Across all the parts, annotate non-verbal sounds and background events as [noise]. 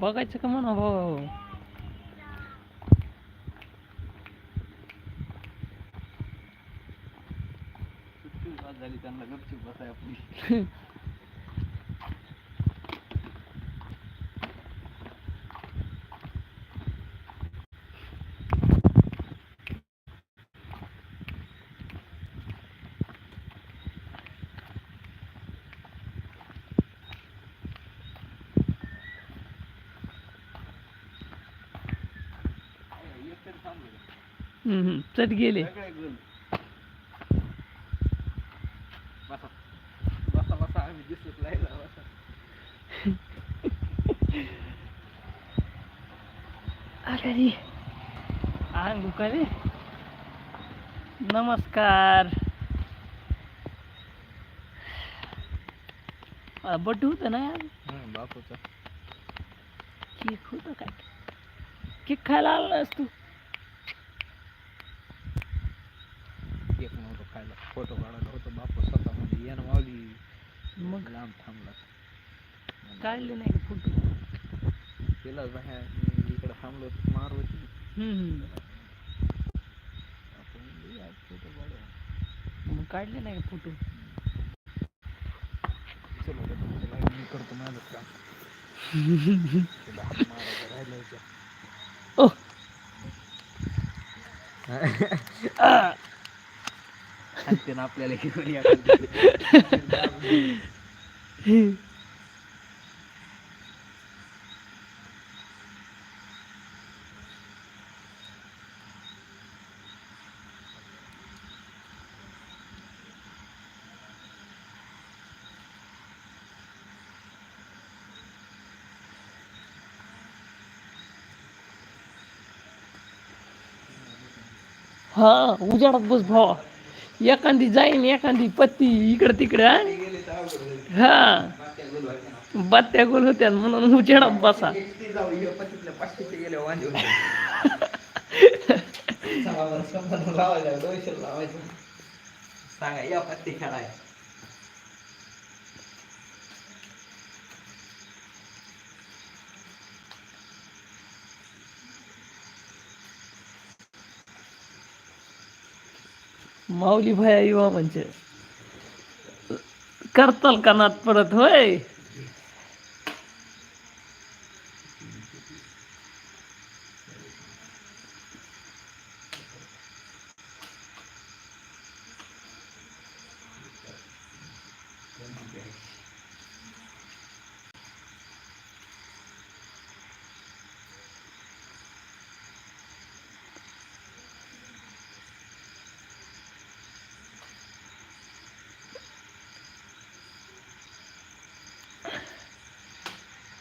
बघायचं का म्हणा भाऊ सुट्टी पास झाली त्यांना गपचूप बसाय आपली [laughs] चट गेले. अंग दुखाले. नमस्कार. बड्डे होतं ना यार. बापूचा केक होतं काय? केक खायला आला तू. खायला. फोटो काढायला होतो बापू स्वतः मध्ये येणं मावली मग? लांब थांबला. काढले नाही का फोटो? तिला बाहेर मी इकडे थांबलो या फोटो काढू मग काढले नाही फोटो? चलो मी करतो माझं काम. [laughs] राहिला होता. [laughs] ना आपल्याला घेऊन या हा उजाडात बस भावा. एखादी जाईन एखादी पत्ती इकडं तिकडं हा? बत्त्या गोल होत्या म्हणून उचेडा बसा. सांगा या पत्ती खेळाय. माऊली भया युवा म्हणजे. करताल कानात परत? होय.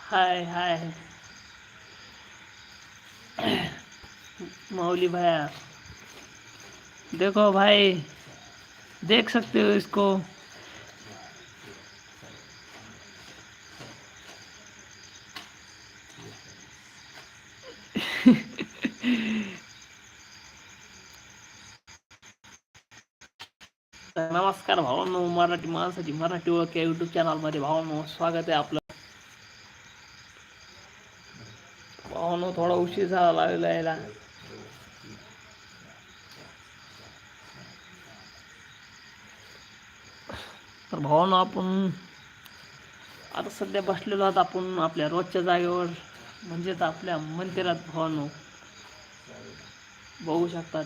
हाय हाय। मौली भैया, देखो भाई, देख सकते हो इसको। नमस्कार भावांनो, मराठी माणसाची मराठी ओळख या युट्यूब चॅनलमध्ये भावांनो, स्वागत आहे आपलं. भावांनो थोडा उशीर झाला लागलेला यायला तर भावानं आपण आता सध्या बसलेलो आहोत आपण आपल्या रोजच्या जागेवर म्हणजेच आपल्या मंदिरात भावानो. बघू शकतात.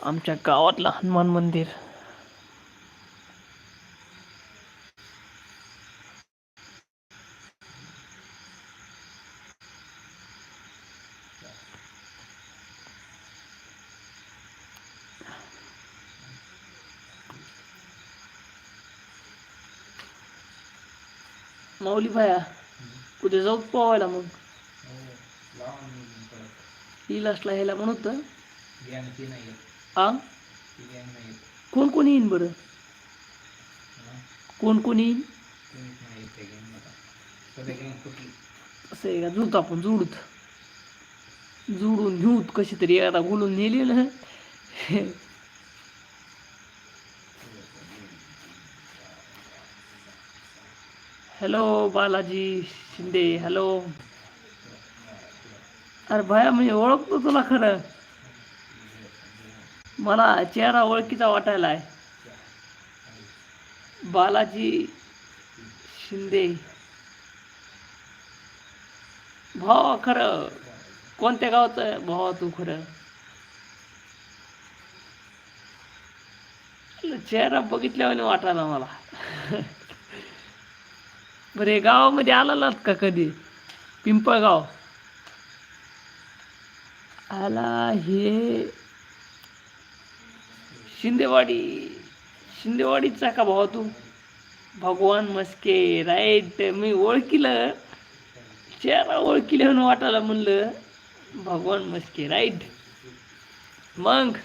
आमच्या गावातलं हनुमान मंदिर. माऊली भाया कुठे जाऊ पोवायला मग इलासला ह्याला म्हणत गॅंग ती नाही येत आ कोण कोण येईन बरं कोण कोण येईन असं आहे का जुळत आपण जुळूत जुळून घेऊत कशी तरी एकदा बोलून नेली ना हॅलो बालाजी शिंदे हॅलो अरे भया मी ओळखतो तुला खरं. मला चेहरा ओळखीचा वाटायला आहे. बालाजी शिंदे. भावा खरं. कोणत्या गावचं भावा तू खरं. चेहरा बघितल्यावर वाटायला मला. [laughs] बरं हे गावामध्ये आलेलात का कधी? पिंपळगाव. आला हे शिंदेवाडी. शिंदेवाडीचा का भावा तू? भगवान मस्के राईट. मी ओळखीलं. चेहरा ओळखिले म्हणून वाटायला म्हणलं भगवान मस्के राईट. मग?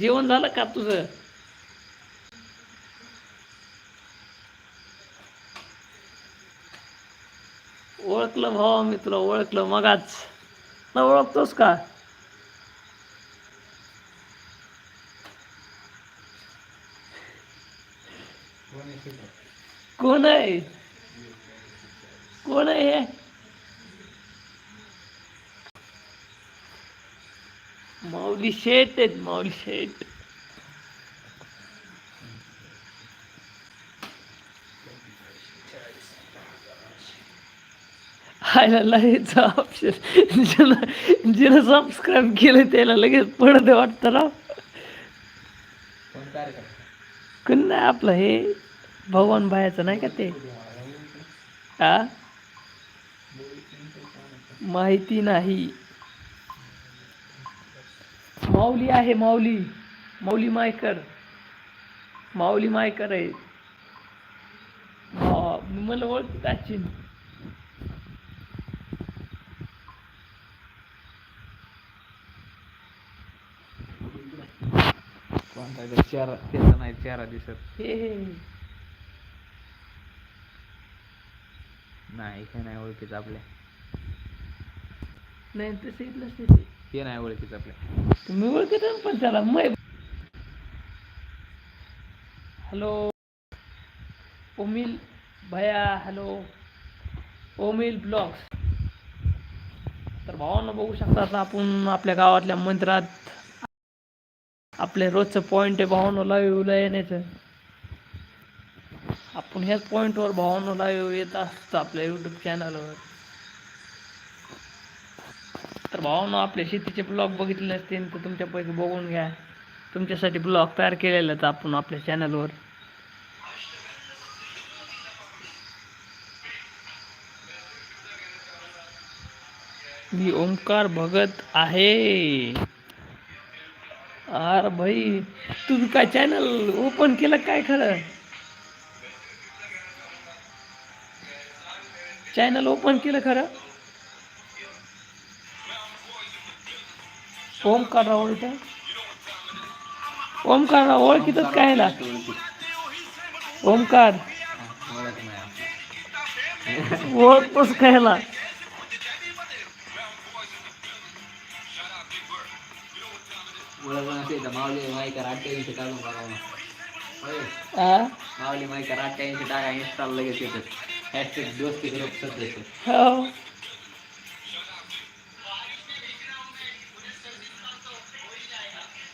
जेवण झालं का तुझं? ओळखलं भावा मी तुला ओळखलं मगाच. ना ओळखतोस का? कोण आहे? कोण आहे हे? माऊली शेट आहेत माऊली शेट. खायला लगेच ऑप्शन जिनं सबस्क्राईब केलं त्याला लगेच पडत वाटतं राव. कोण नाही आपलं हे? भगवान भायाचं नाही का ते? आ? माहिती नाही. माऊली आहे माऊली. माऊली मायकर. माऊली मायकर आहे. हा, मी मला ओळखत असेल कोणता ते चेहरा त्याचा नाही चेहरा दिसत. नाही हे नाही ओळखीचं आपल्या. नाही तसे ते. हे नाही ओळखीचं आपल्या. तुम्ही ओळखत पण त्याला मै हॅलो. ओमिल भया हॅलो. ओमिल ब्लॉग्स. तर भावांना बघू शकता आता आपण आपल्या गावातल्या मंदिरात आपले रोजचं पॉईंट आहे भावांना लाईव्हला येण्याचं. आपण ह्याच पॉईंटवर भावांना लाईव्ह येत असतो आपल्या यूट्यूब चॅनलवर तर भावानं आपले शेतीचे ब्लॉग बघितले असतील तर तुमच्यापैकी बघून घ्या. तुमच्यासाठी ब्लॉग तयार केलेला तर आपण आपल्या चॅनलवर मी ओंकार भगत आहे. अरे भाई तुम्ही काय चॅनल ओपन केलं काय खरं? चॅनल ओपन केलं खरं? ओमकार राव इथं. ओमकार राव ओळखीतच काय ना? ओमकार ओळख ओळखतोच कायला तर माऊली माईकर अठ्ठ्याऐंशी टाकून बघा माऊली अठ्ठ्याऐंशी टाका इंस्टाला लगेच येतात हॅशटॅग दोस्ती ग्रुप सदस्य. हो.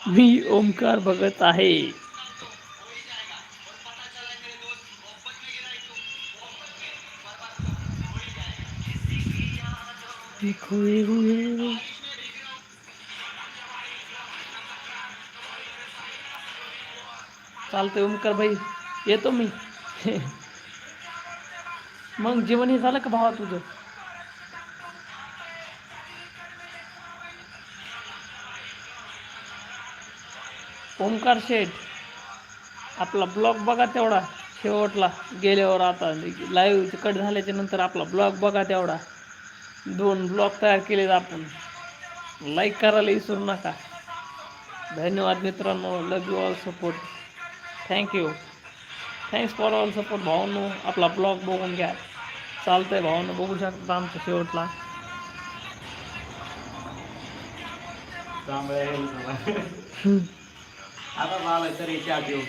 मी ओमकार बघत आहे. खोए हुए चालतंय ओमकार भाई. येतो मी. मग जेवण हे झालं का भावा तुझं? ओमकार शेठ आपला ब्लॉग बघा तेवढा. शेवटला गेल्यावर आता लाईव्ह कट झाल्याच्यानंतर आपला ब्लॉग बघा तेवढा. दोन ब्लॉग तयार केलेत आपण. लाईक करायला विसरू नका. धन्यवाद मित्रांनो. Love you all support thank you thanks for all support भावांनो. आपला ब्लॉग बघून घ्या. चालतंय भावांनो बघू शकता आमच्या शेवटला. आता झालं तरी चहा पिऊ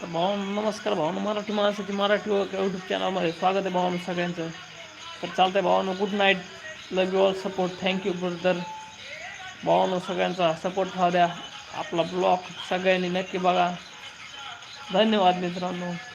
तर भावांनो नमस्कार भावांनो मराठी माणसाची मराठी यूट्यूब चॅनलमध्ये स्वागत आहे भावांनो सगळ्यांचं. तर चालतं आहे भावांनो good night love you all support thank you brother भावांनो सगळ्यांचा सपोर्ट व्हा द्या. आपला ब्लॉग सगळ्यांनी नक्की बघा. धन्यवाद मित्रांनो.